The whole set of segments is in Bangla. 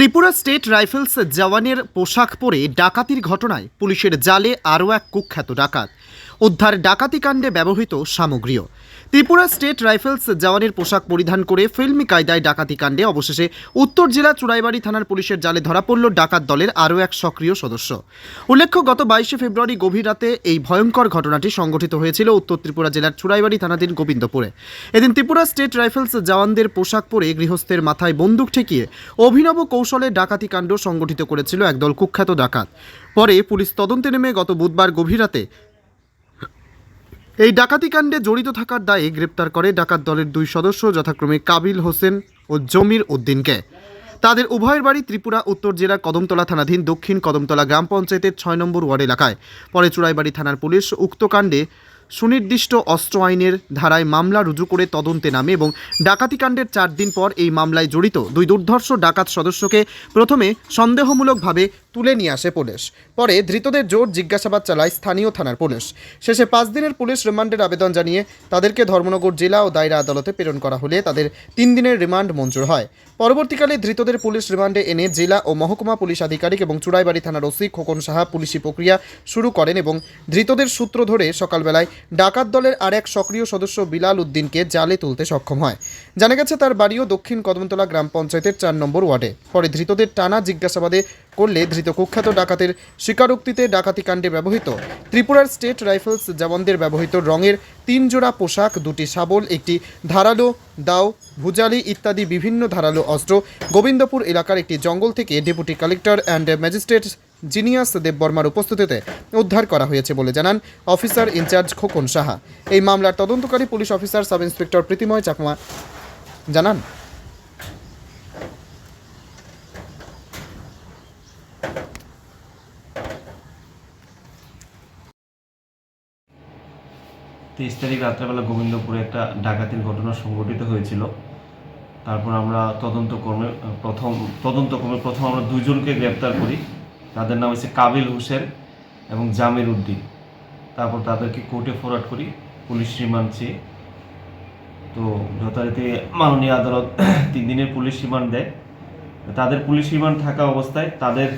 ত্রিপুরা স্টেট রাইফেলস জওয়ানের পোশাক পরে ডাকাতির ঘটনায় পুলিশের জালে আরও এক কুখ্যাত ডাকাত। উদ্ধার ডাকাতি কাণ্ডে ব্যবহৃত সামগ্রীও। ত্রিপুরা স্টেট রাইফেলস জওয়ানের পোশাক পরিধান করে ফিল্মি কায়দায় ডাকাতি কাণ্ডে অবশেষে উত্তর জেলা চুড়াইবাড়ি থানার পুলিশের জালে ধরা পড়ল ডাকাত দলের আরও এক সক্রিয় সদস্য। উল্লেখ্য, গত বাইশে ফেব্রুয়ারি গভীর রাতে এই ভয়ঙ্কর ঘটনাটি সংঘটিত হয়েছিল উত্তর ত্রিপুরা জেলার চুড়াইবাড়ি থানাধীন গোবিন্দপুরে। এদিন ত্রিপুরা স্টেট রাইফেলস জওয়ানদের পোশাক পরে গৃহস্থের মাথায় বন্দুক ঠেকিয়ে অভিনব কৌশলে ডাকাতি কাণ্ড সংগঠিত করেছিল একদল কুখ্যাত ডাকাত। পরে পুলিশ তদন্তে নেমে গত বুধবার গভীর রাতে এই ডাকাতি কাণ্ডে জড়িত থাকার দায়ে গ্রেপ্তার করে ডাকাত দলের দুই সদস্য, যথাক্রমে কাবিল হোসেন ও জমির উদ্দিনকে। তাদের উভয়ের বাড়ি ত্রিপুরা, উত্তর জেলার কদমতলা থানাধীন দক্ষিণ কদমতলা গ্রাম পঞ্চায়েতের ছয় নম্বর ওয়ার্ড এলাকায়। পরে চুড়াইবাড়ি থানার পুলিশ উক্ত কাণ্ডে সুনির্দিষ্ট অস্ত্র আইনের ধারায় মামলা রুজু করে তদন্তে নামে এবং ডাকাতিকাণ্ডের চার দিন পর এই মামলায় জড়িত দুই দুর্ধর্ষ ডাকাত সদস্যকে প্রথমে সন্দেহমূলকভাবে তুলে নিয়ে আসে পুলিশ। পরে ধৃতদের জোর জিজ্ঞাসাবাদ চালায় স্থানীয় থানার পুলিশ। শেষে পাঁচ দিনের পুলিশ রিমান্ডের আবেদন জানিয়ে তাদেরকে ধর্মনগর জেলা ও দায়রা আদালতে প্রেরণ করা হলে তাদের তিন দিনের রিমান্ড মঞ্জুর হয়। পরবর্তীকালে ধৃতদের পুলিশ রিমান্ডে এনে জেলা ও মহকুমা পুলিশ আধিকারিক এবং চুড়াইবাড়ি থানার ওসি খোকন সাহা পুলিশি প্রক্রিয়া শুরু করেন এবং ধৃতদের সূত্র ধরে সকালবেলায় ডাকাত দলের আর এক সক্রিয় সদস্য বিলাল উদ্দিনকে জালে তুলতে সক্ষম হয়। জানা গেছে তার বাড়িও দক্ষিণ কদমতলা গ্রাম পঞ্চায়েতের চার নম্বর ওয়ার্ডে। পরে ধৃতদের টানা জিজ্ঞাসাবাদে করলে ধৃত কুখ্যাত ডাকাতের স্বীকারোক্তিতে ডাকাতি কাণ্ডে ব্যবহৃত ত্রিপুরার স্টেট রাইফেলস জওয়ানদের ব্যবহৃত রঙের তিন জোড়া পোশাক, দুটি শাবল, একটি ধারালো দাও, ভুজালি ইত্যাদি বিভিন্ন ধারালো অস্ত্র গোবিন্দপুর এলাকার একটি জঙ্গল থেকে deputy collector and magistrate Genius দেববর্মার উপস্থিতিতে উদ্ধার করা হয়েছে বলে জানান অফিসার ইনচার্জ খোকন সাহা। এই মামলার তদন্তকারী police officer sub inspector Pritimoy Chakma জানান। তেইশ তারিখ রাত্রেবেলা গোবিন্দপুরে একটা ডাকাতির ঘটনা সংঘটিত হয়েছিল। তারপর আমরা তদন্ত কর্মে প্রথম তদন্ত কর্মে প্রথম আমরা দুজনকে গ্রেপ্তার করি। তাদের নাম হচ্ছে কাবিল হোসেন এবং জামির উদ্দিন। তারপর তাদেরকে কোর্টে ফরওয়ার্ড করি, পুলিশ রিমান্ড চেয়ে। তো যথারীতি মাননীয় আদালত তিন দিনের পুলিশ রিমান্ড দেয়। তাদের পুলিশ রিমান্ড থাকা অবস্থায় তাদের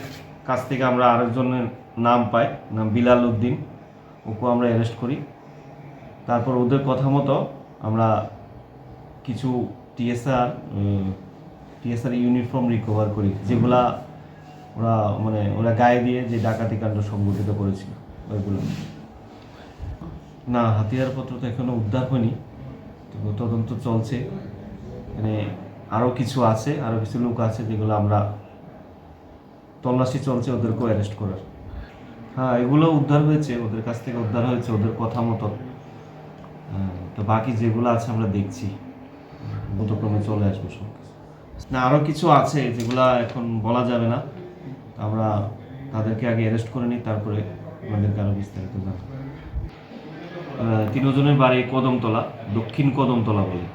কাছ থেকে আমরা আরেকজনের নাম পাই, নাম বিলাল উদ্দিন। ওকে আমরা অ্যারেস্ট করি। তারপর ওদের কথা মতো আমরা কিছু টিএসআর টিএসআর ইউনিফর্ম রিকভার করি, যেগুলা ওরা মানে ওরা গায়ে দিয়ে যে ডাকাতি কাণ্ড সংগঠিত করেছিল, ওইগুলো। না, হাতিয়ারপত্র তো এখনও উদ্ধার হয়নি, তো তদন্ত চলছে। মানে আরও কিছু আছে আরও কিছু লোক আছে যেগুলো আমরা তল্লাশি চলছে ওদেরকেও অ্যারেস্ট করার। হ্যাঁ এগুলো উদ্ধার হয়েছে ওদের কাছ থেকে উদ্ধার হয়েছে ওদের কথা মতো। হ্যাঁ, তো বাকি যেগুলো আছে আমরা দেখছি। মতক্রমে চলে আসব সব না আরও কিছু আছে যেগুলা এখন বলা যাবে না। আমরা তাদেরকে আগে অ্যারেস্ট করে নিই তারপরে আমাদেরকে আরও বিস্তারিত জানাব। আহ, তিনজনের বাড়ি কদমতলা দক্ষিণ কদমতলা বলে।